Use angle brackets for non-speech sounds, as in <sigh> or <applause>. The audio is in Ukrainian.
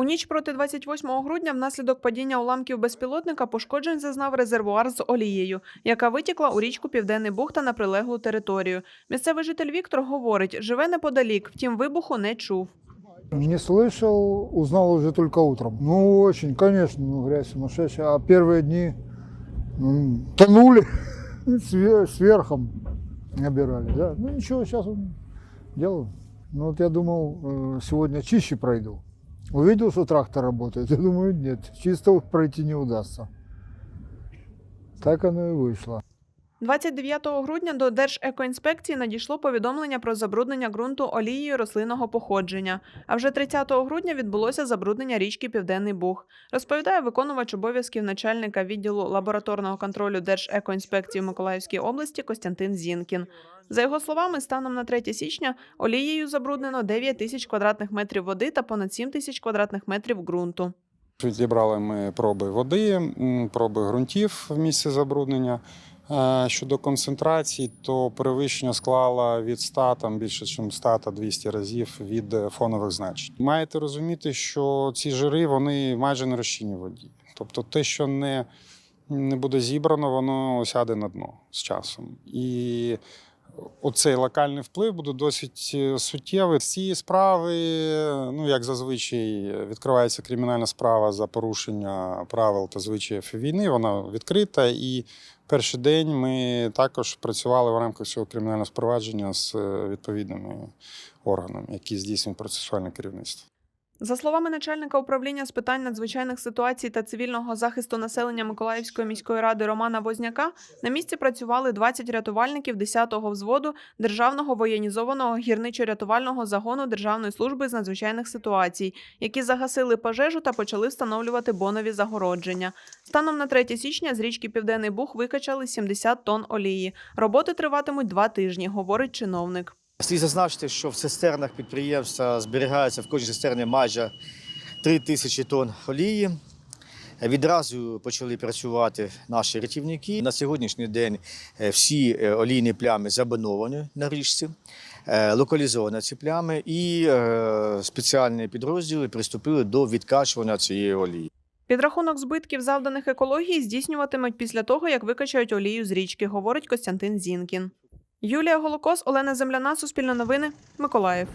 У ніч проти 28 грудня внаслідок падіння уламків безпілотника пошкоджень зазнав резервуар з олією, яка витікла у річку Південний Буг та на прилеглу територію. Місцевий житель Віктор говорить, живе неподалік, втім вибуху не чув. Не слышал, узнал уже только утром. Ну, очень, конечно, ну, грязь сумасшедшая. А первые дни ну, тонули <laughs> све- сверхом, набирали. Да? Ну, ничего, сейчас делаю. Ну, вот я думал, э, сегодня чище пройду. Увидел, что трактор работает, я думаю, нет, чисто пройти не удастся. Так оно и вышло. 29 грудня до Держекоінспекції надійшло повідомлення про забруднення ґрунту олією рослинного походження. А вже 30 грудня відбулося забруднення річки Південний Буг. Розповідає виконувач обов'язків начальника відділу лабораторного контролю Держекоінспекції в Миколаївській області Костянтин Зінкін. За його словами, станом на 3 січня олією забруднено 9 тисяч квадратних метрів води та понад 7 тисяч квадратних метрів ґрунту. Відібрали ми проби води, проби ґрунтів в місці забруднення. Е, Щодо концентрації, то перевищення склала від 100, там більше ніж 100 та 200 разів від е, фонових значень. Маєте розуміти, що ці жири вони майже не розчинні в воді. Тобто те, що не, не буде зібрано, воно сяде на дно з часом. І оцей локальний вплив буде досить е, суттєвий. Цієї справи, ну як зазвичай, відкривається кримінальна справа за порушення правил та звичаїв війни. Вона відкрита. І перший день ми також працювали в рамках цього кримінального спровадження з е, відповідними органами, які здійснюють процесуальне керівництво. За словами начальника управління з питань надзвичайних ситуацій та цивільного захисту населення Миколаївської міської ради Романа Возняка, на місці працювали 20 рятувальників 10-го взводу Державного воєнізованого гірничо-рятувального загону Державної служби з надзвичайних ситуацій, які загасили пожежу та почали встановлювати бонові загородження. Станом на 3 січня з річки Південний Буг викачали 70 тонн олії. Роботи триватимуть два тижні, говорить чиновник. Слід зазначити, що в цистернах підприємства зберігається в кожній цистерні майже 3 тисячі тонн олії. Відразу почали працювати наші рятівники. На сьогоднішній день е, всі е, олійні плями забиновані на річці, е, локалізовані ці плями, і спеціальні підрозділи приступили до відкачування цієї олії. Підрахунок збитків, завданих екології, здійснюватимуть після того, як викачають олію з річки, говорить Костянтин Зінкін. Юлія Голокос, Олена Земляна, Суспільне новини, Миколаїв.